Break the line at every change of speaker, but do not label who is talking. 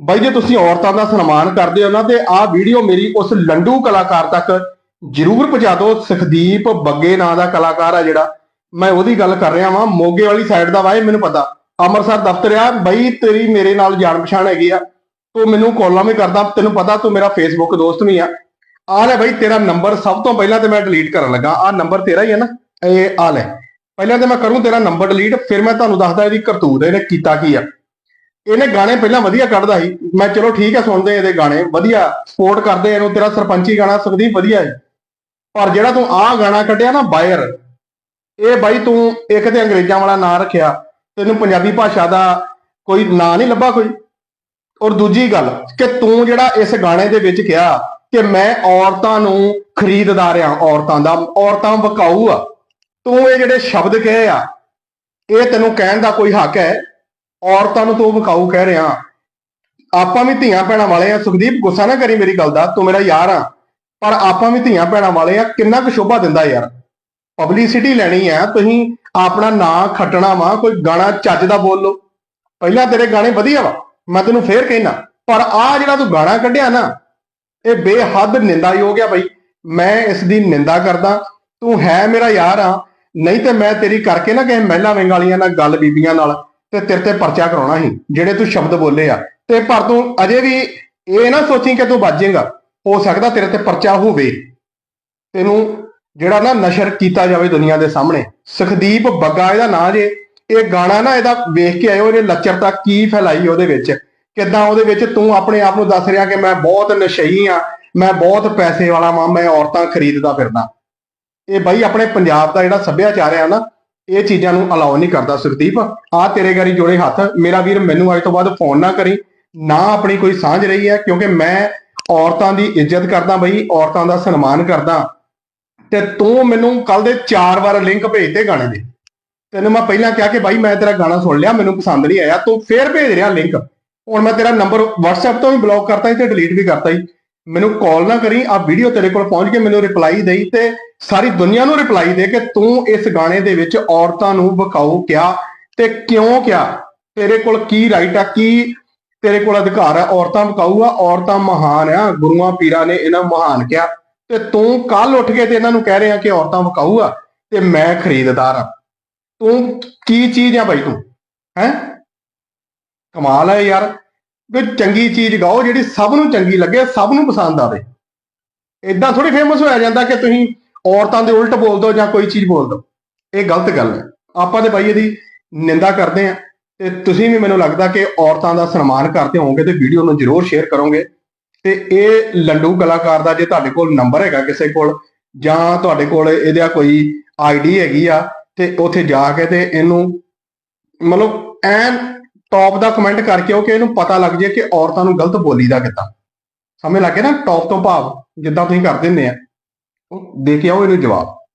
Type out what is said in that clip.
ਬਾਈ ਜੇ, ਤੁਸੀਂ ਔਰਤਾਂ ਦਾ ਸਨਮਾਨ ਕਰਦੇ ਹੋ ਨਾ ਤੇ ਆਹ ਵੀਡੀਓ ਮੇਰੀ ਉਸ ਲੰਡੂ ਕਲਾਕਾਰ ਤੱਕ ਜਰੂਰ ਪਹੁੰਚਾ ਦਿਓ। ਸੁਖਦੀਪ ਬੱਗੇ ਨਾਂ ਦਾ ਕਲਾਕਾਰ ਆ ਜਿਹੜਾ। ਮੈਂ ਉਹਦੀ ਗੱਲ ਕਰ ਰਿਹਾ ਵਾਂ, ਮੋਗੇ ਵਾਲੀ ਸਾਈਡ ਦਾ ਵਾਏ ਮੈਨੂੰ ਪਤਾ। ਅੰਮ੍ਰਿਤਸਰ ਦਫ਼ਤਰ ਆ। ਬਾਈ, ਤੇਰੀ ਮੇਰੇ ਨਾਲ ਜਾਣ ਪਛਾਣ ਹੈਗੀ ਆ। ਤੂੰ ਮੈਨੂੰ ਕਾਲਾਂ ਵੀ ਕਰਦਾ। ਤੈਨੂੰ ਪਤਾ, ਤੂੰ ਮੇਰਾ ਫੇਸਬੁੱਕ ਦੋਸਤ ਵੀ ਆ। ਆ ਲੈ ਬਾਈ, ਤੇਰਾ ਨੰਬਰ ਸਭ ਤੋਂ ਪਹਿਲਾਂ ਤੇ ਮੈਂ ਡਿਲੀਟ ਕਰਨ ਲੱਗਾ। ਆ ਨੰਬਰ ਤੇਰਾ ਹੀ ਹੈ ਨਾ। ਇਹ ਆ ਲੈ। ਪਹਿਲਾਂ ਤੇ ਮੈਂ ਕਰੂੰ ਤੇਰਾ ਨੰਬਰ ਡਿਲੀਟ ਫਿਰ ਮੈਂ ਤੁਹਾਨੂੰ ਦੱਸਦਾ ਇਹਦੀ ਕਰਤੂਤ, ਇਹਨੇ ਕੀਤਾ ਕੀ ਆ। ਇਹਨੇ ਗਾਣੇ ਪਹਿਲਾਂ ਵਧੀਆ ਕੱਢਦਾ ਸੀ। ਮੈਂ ਚਲੋ ਠੀਕ ਹੈ, ਸੁਣਦੇ ਇਹਦੇ ਗਾਣੇ। ਵਧੀਆ ਸਪੋਰਟ ਕਰਦੇ ਇਹਨੂੰ। ਤੇਰਾ ਸਰਪੰਚੀ ਗਾਣਾ ਸੁਖਦੀਪ ਵਧੀਆ ਹੈ। ਪਰ ਜਿਹੜਾ ਤੂੰ ਆਹ ਗਾਣਾ ਕੱਢਿਆ ਨਾ, ਬਾਇਰ, ਇਹ ਬਾਈ ਤੂੰ ਇੱਕ ਤੇ ਅੰਗਰੇਜ਼ਾਂ ਵਾਲਾ ਨਾਂ ਰੱਖਿਆ। ਤੈਨੂੰ ਪੰਜਾਬੀ ਭਾਸ਼ਾ ਦਾ ਕੋਈ ਨਾਂ ਨਹੀਂ ਲੱਭਾ ਕੋਈ। ਔਰ ਦੂਜੀ ਗੱਲ ਕਿ ਤੂੰ ਜਿਹੜਾ ਇਸ ਗਾਣੇ ਦੇ ਵਿੱਚ ਕਿਹਾ ਕਿ ਮੈਂ ਔਰਤਾਂ ਨੂੰ ਖਰੀਦਦਾਰ ਆ ਔਰਤਾਂ ਦਾ, ਔਰਤਾਂ ਵਕਾਊ ਆ। ਤੂੰ ਇਹ ਜਿਹੜੇ ਸ਼ਬਦ ਕਹੇ ਆ, ਇਹ ਤੈਨੂੰ ਕਹਿਣ ਦਾ ਕੋਈ ਹੱਕ ਹੈ? ਔਰਤਾਂ ਨੂੰ ਤੂੰ ਵਿਕਾਊ ਕਹਿ ਰਿਹਾ। ਆਪਾਂ ਵੀ ਧੀਆਂ ਭੈਣਾਂ ਵਾਲੇ ਆ। ਸੁਖਦੀਪ, ਗੁੱਸਾ ਨਾ ਕਰੀ ਮੇਰੀ ਗੱਲ ਦਾ। ਤੂੰ ਮੇਰਾ ਯਾਰ ਆ। ਪਰ ਆਪਾਂ ਵੀ ਧੀਆਂ ਭੈਣਾਂ ਵਾਲੇ ਆ। ਕਿੰਨਾ ਕੁ ਸ਼ੋਭਾ ਦਿੰਦਾ ਯਾਰ। ਪਬਲਿਸਿਟੀ ਲੈਣੀ ਆ। ਤੁਸੀਂ ਆਪਣਾ ਨਾਂ ਖੱਟਣਾ ਵਾ। ਕੋਈ ਗਾਣਾ ਚੱਜ ਦਾ ਬੋਲ ਲਓ। ਪਹਿਲਾਂ ਤੇਰੇ ਗਾਣੇ ਵਧੀਆ ਵਾ। ਮੈਂ ਤੈਨੂੰ ਫੇਰ ਕਹਿਣਾ ਪਰ ਆ ਜਿਹੜਾ ਤੂੰ ਗਾਣਾ ਕੱਢਿਆ ਨਾ, ਇਹ ਬੇਹੱਦ ਨਿੰਦਾਯੋਗ ਆ ਬਈ। ਮੈਂ ਇਸ ਦੀ ਨਿੰਦਾ ਕਰਦਾ। ਤੂੰ ਹੈ ਮੇਰਾ ਯਾਰ ਆ। ਨਹੀਂ ਤੇ ਮੈਂ ਤੇਰੀ ਕਰਕੇ ਨਾ ਕਿਸੇ ਮਹਿਲਾ ਵਿੰਗ ਵਾਲੀਆਂ ਨਾਲ ਗੱਲ ਬੀਬੀਆਂ ਨਾਲ। ਤੇ ਤੇਰੇ ਤੇ ਪਰਚਾ ਕਰਾਉਣਾ ਸੀ, ਜਿਹੜੇ ਤੂੰ ਸ਼ਬਦ ਬੋਲੇ ਆ। ਤੇ ਪਰ ਤੂੰ ਅਜੇ ਵੀ ਇਹ ਨਾ ਸੋਚੀ ਕਿ ਤੂੰ ਬਚੇਗਾ ਹੋ ਸਕਦਾ ਤੇਰੇ ਤੇ ਪਰਚਾ ਹੋਵੇ। ਤੈਨੂੰ ਜਿਹੜਾ ਨਾ ਨਸ਼ਰ ਕੀਤਾ ਜਾਵੇ ਦੁਨੀਆ ਦੇ ਸਾਹਮਣੇ। ਸੁਖਦੀਪ ਬੱਗਾ ਇਹਦਾ ਨਾਂ ਜੇ। ਇਹ ਗਾਣਾ ਨਾ ਇਹਦਾ ਵੇਖ ਕੇ ਆਇਓ ਇਹਨੇ ਲੱਚਰਤਾ ਕੀ ਫੈਲਾਈ ਉਹਦੇ ਵਿੱਚ। ਕਿਦਾਂ ਉਹਦੇ ਵਿੱਚ ਤੂੰ ਆਪਣੇ ਆਪ ਨੂੰ ਦੱਸ ਰਿਹਾ ਕਿ ਮੈਂ ਬਹੁਤ ਨਸ਼ਈ ਆ, ਮੈਂ ਬਹੁਤ ਪੈਸੇ ਵਾਲਾ ਵਾਂ, ਮੈਂ ਔਰਤਾਂ ਖਰੀਦਦਾ ਫਿਰਦਾ। ਇਹ ਬਾਈ ਆਪਣੇ ਪੰਜਾਬ ਦਾ ਜਿਹੜਾ ਸੱਭਿਆਚਾਰ ਆ ਨਾ ਇਹ ਚੀਜ਼ਾਂ ਨੂੰ ਅਲਾਉ ਨਹੀਂ ਕਰਦਾ ਸੁਰਦੀਪ। ਆ ਤੇਰੇ ਗਾਰੀ ਜੋੜੇ ਹੱਥ, ਮੇਰਾ ਵੀਰ ਮੈਨੂੰ ਅੱਜ ਤੋਂ ਬਾਅਦ ਫੋਨ ਨਾ ਕਰੀ। ਨਾ ਆਪਣੀ ਕੋਈ ਸਾਂਝ ਰਹੀ ਹੈ, ਕਿਉਂਕਿ ਮੈਂ ਔਰਤਾਂ ਦੀ ਇੱਜ਼ਤ ਕਰਦਾ ਬਈ, ਔਰਤਾਂ ਦਾ ਸਨਮਾਨ ਕਰਦਾ। ਤੇ ਤੂੰ ਮੈਨੂੰ ਕੱਲ ਦੇ ਚਾਰ ਵਾਰ ਲਿੰਕ ਭੇਜਦੇ ਗਾਣੇ ਦੇ। ਤੈਨੂੰ ਮੈਂ ਪਹਿਲਾਂ ਕਿਹਾ ਕਿ ਬਾਈ ਮੈਂ ਤੇਰਾ ਗਾਣਾ ਸੁਣ ਲਿਆ, ਮੈਨੂੰ ਪਸੰਦ ਨਹੀਂ ਆਇਆ। ਤੂੰ ਫੇਰ ਭੇਜ ਰਿਹਾ ਲਿੰਕ ਹੁਣ ਮੈਂ ਤੇਰਾ ਨੰਬਰ WhatsApp ਤੋਂ ਵੀ ਬਲੌਕ ਕਰਤਾ ਸੀ ਤੇ ਡਿਲੀਟ ਵੀ ਕਰਤਾ ਸੀ। ਮੈਨੂੰ ਕਾਲ ਨਾ ਕਰੀ ਆ ਵੀਡੀਓ ਤੇਰੇ ਕੋਲ ਪਹੁੰਚ ਕੇ ਮੈਨੂੰ ਰਿਪਲਾਈ ਦੇਈ ਤੇ ਸਾਰੀ ਦੁਨੀਆ ਨੂੰ ਰਿਪਲਾਈ ਦੇ ਕਿ ਤੂੰ ਇਸ ਗਾਣੇ ਦੇ ਵਿੱਚ ਔਰਤਾਂ ਨੂੰ ਵਿਕਾਊ ਕਿਹਾ ਤੇ ਕਿਉਂ ਕਿਹਾ ਤੇਰੇ ਕੋਲ ਕੀ ਰਾਈਟ ਆ, ਕੀ ਤੇਰੇ ਕੋਲ ਅਧਿਕਾਰ ਆ? ਔਰਤਾਂ ਵਿਕਾਊ ਔਰਤਾਂ ਮਹਾਨ ਆ, ਗੁਰੂਆਂ ਪੀਰਾਂ ਨੇ ਇਹਨਾਂ ਮਹਾਨ ਕਿਹਾ ਤੇ ਤੂੰ ਕੱਲ ਉੱਠ ਕੇ ਤੇ ਇਹਨਾਂ ਨੂੰ ਕਹਿ ਰਿਹਾ ਕਿ ਔਰਤਾਂ ਵਿਕਾਊ ਤੇ ਮੈਂ ਖਰੀਦਦਾਰ ਆ। ਤੂੰ ਕੀ ਚੀਜ਼ ਆ ਬਾਈ ਤੂੰ? ਹੈ? ਕਮਾਲ ਹੈ ਯਾਰ। ਕੋਈ ਚੰਗੀ ਚੀਜ਼ ਗਾਓ ਜਿਹੜੀ ਸਭ ਨੂੰ ਚੰਗੀ ਲੱਗੇ, ਸਭ ਨੂੰ ਪਸੰਦ ਆਵੇ। ਇਦਾਂ ਥੋੜੀ ਫੇਮਸ ਹੋਇਆ ਜਾਂਦਾ ਕਿ ਤੁਸੀਂ ਔਰਤਾਂ ਦੇ ਉਲਟ ਬੋਲ ਦੋ ਜਾਂ ਕੋਈ ਚੀਜ਼ ਬੋਲ ਦੋ ਇਹ ਗਲਤ ਗੱਲ ਹੈ। ਆਪਾਂ ਤੇ ਬਾਈ ਇਹਦੀ ਨਿੰਦਾ ਕਰਦੇ ਆ ਤੇ ਤੁਸੀਂ ਵੀ ਮੈਨੂੰ ਲੱਗਦਾ ਕਿ ਔਰਤਾਂ ਦਾ ਸਨਮਾਨ ਕਰਦੇ ਹੋਵੋਗੇ ਤੇ ਵੀਡੀਓ ਨੂੰ ਜਰੂਰ ਸ਼ੇਅਰ ਕਰੋਗੇ। ਤੇ ਇਹ ਲੰਡੂ ਕਲਾਕਾਰ ਦਾ ਜੇ ਤੁਹਾਡੇ ਕੋਲ ਨੰਬਰ ਹੈਗਾ ਕਿਸੇ ਕੋਲ ਜਾਂ ਤੁਹਾਡੇ ਕੋਲ ਇਹਦਾ ਕੋਈ ਆਈਡੀ ਹੈਗੀ ਆ ਤੇ ਉੱਥੇ ਜਾ ਕੇ ਤੇ ਇਹਨੂੰ ਮਤਲਬ ਐਨ ਟੌਪ ਦਾ ਕਮੈਂਟ ਕਰਕੇ ਉਹ ਕਿ ਇਹਨੂੰ ਪਤਾ ਲੱਗ ਜੇ ਕਿ ਔਰਤਾਂ ਨੂੰ ਗਲਤ ਬੋਲੀਦਾ ਕਿੱਦਾਂ। ਸਮਝ ਲੱਗੇ ਨਾ? ਟੌਪ ਤੋਂ ਭਾਵ, ਜਿੱਦਾਂ ਤੁਸੀਂ ਕਰ ਦਿੰਦੇ ਆ। ਉਹ ਦੇ ਕੇ ਆਓ ਇਹਨੂੰ ਜਵਾਬ।